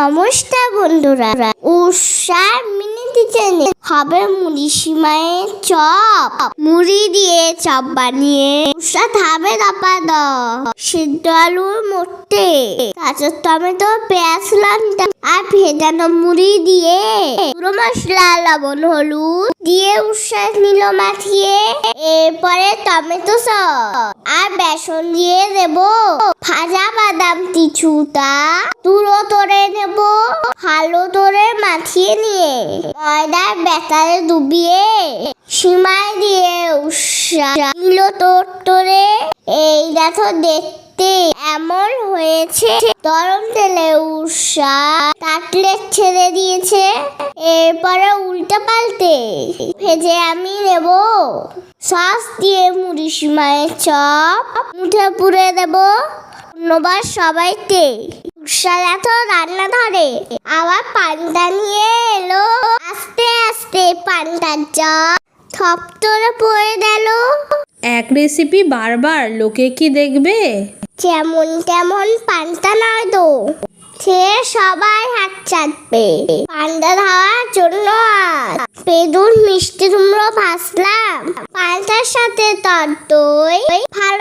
নমস্কার বন্ধুরা। উষা মিনি কিচেনে হবে মুড়ি সিমাইয়ের চপ। মুড়ি দিয়ে চপ বানিয়ে উষা খাবে দাপাদ সিদ্ধ আলুর মোটে কাঁচা টমেটো, পেঁয়াজ, লঙ্কা আর ভেজানো মুড়ি দিয়ে পুরো মশলা, লবণ, হলুদ দিয়ে উষা নিল মাখিয়ে এরপরে টমেটো সস আর বেসন দিয়ে দেব। ভাজা বাদাম কিছুটা তুলো তোরে নেব ভালো করে মাখিয়ে নিয়ে ময়দার বেতারে ডুবিয়ে সীমায় দিয়ে উষা নিল তোর এই দেখো দেখতে, এমন হয়েছে। গরম তেলে উষা কাটলেট ছেড়ে দিয়েছে। এরপরে উল্টে পাল্টে ভেজে আমি নেব। সস দিয়ে মুড়ি সিমাইয়ের চপ, মুঠে পুড়ে দেব। ধন্যবাদ সবাইকে। এত রান্না ধরে। আবার পান্তা নিয়ে এলো। আস্তে আস্তে পান্তার থপ তোরে পড়ে গেল। এক রেসিপি বারবার লোকে কি দেখবে? যেমন তেমন পান্তা নয় তো। সে সবাই হাত চাটবে। পান্তা ধাওয়ার জন্য পেদুর মিষ্টি কুমড়ো ভাসলাম পান্তার সাথে তর দই ভালো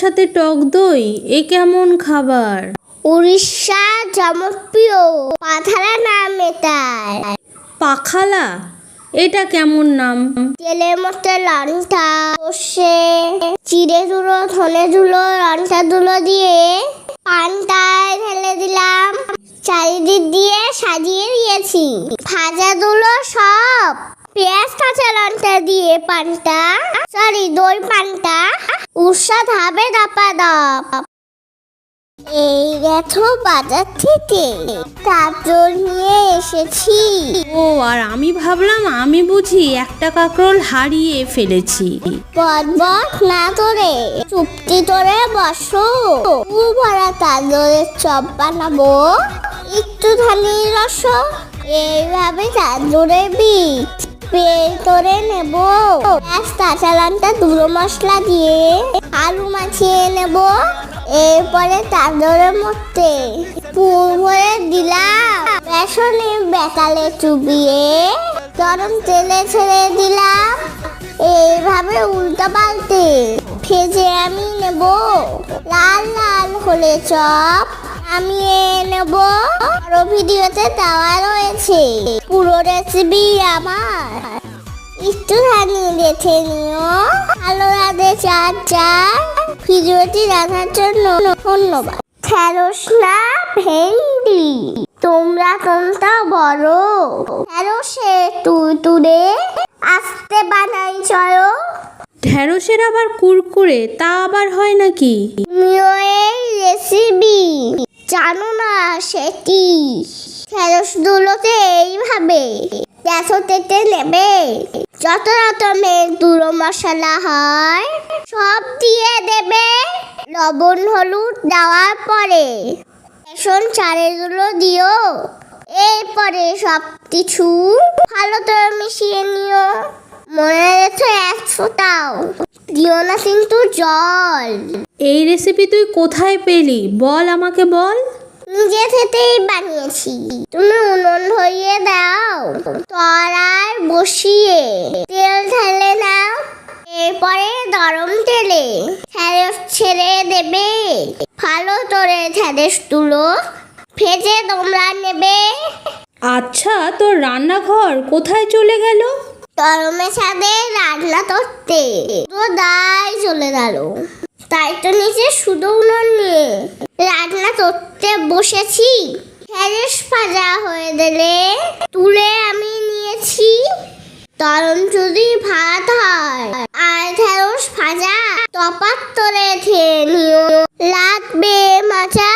সাথে টক দই এ কেমন খাবার? উড়িষ্যার জনপ্রিয় পাথারা নাম এটার পাখালা এটা কেমন নাম? তেলের মধ্যে লঙ্কা সর্ষে চিড়ে ধুলো ধনে ধুলো লঙ্কা ধুলো দিয়ে পানটায় ঢেলে দিলাম। চারিদিক দিয়ে সাজিয়ে দিয়েছি। ভাজা ধুলো সব পেঁয়াজ কাঁচা লঙ্কা দিয়ে পানটা সরি দই পানটা উৎসাদ হবে দাপা দাপ। এই দেখো বাজার থেকে। কাজল নিয়ে এসেছি। ও আর আমি ভাবলাম আমি বুঝি একটা কাকরোল হারিয়ে ফেলেছি। বদবক না করে চুপটি করে বসো। উ ভরা তাজলের চপ বানাবো। একটু ধানি রস। এইভাবে তাজলের বীজ। করে নেব। কাঁচা লঙ্কা দুটো মশলা দিয়ে আলু মাখিয়ে নেব। এরপরে তাজলের মধ্যে পুর দিলাম। বেসনে বেতালে চুবিয়ে গরম তেলে ছেড়ে দিলাম। এইভাবে উল্টো পাল্টে ভেজে আমি নেব। লাল লাল হলে চপ আমি নেব। আরও ভিডিওতে দেওয়া রয়েছে। পুরো রেসিপি আমার। একটু ধানি দেখে নিও। ভালো রাধে চার চার। ভিডিওটি দেখার জন্য ধন্যবাদ। না ভেন্ডি? তোমরা কোনটা বড়? খেরোসে তুই তুলে আসতে বানাই চলো। ঢেঁড়সের আবার কুরকুরে তা আবার হয় নাকি? তুমিও এই রেসিপি জানো না সেটি। ঢেঁড়স দুলোতে এইভাবে তেতে নেবে। যত রকমের গুঁড়ো মশলা হয়, সব দিয়ে দেবে। লবণ, হলুদ দেওয়ার পরে বেসন চালেরগুলো দিও। এরপরে সব কিছু ভালো করে মিশিয়ে নিও। মনে রেখে এক ফোটাও। দিও না কিন্তু জল। এই রেসিপি তুই কোথায় পেলি? বল আমাকে বল। নিজে থেকেই বানিয়েছি। তুমি উনুন ধরিয়ে দাও তরার বসিয়ে তেল ঢেলে নাও এরপরে গরম তেলে ঢ্যাঁড়স ছেড়ে দেবে। ভালো করে ঢ্যাঁড়স তুলো ভেজে তোমরা নেবে। আচ্ছা তোর রান্নাঘর কোথায় চলে গেল? গরমের সাথে রান্না করতে। তো দায় চলে গেল। তাই তো নিচে শুধু উনুন নিয়ে করতে বসেছি। ঢেঁড়স ভাজা হয়ে গেলে তুলে আমি নিয়েছি। তরম যদি ভাত হয়, আর ঢেঁড়স ভাজা, তপাত তরে খেয়ে নিও। লাগবে মাচা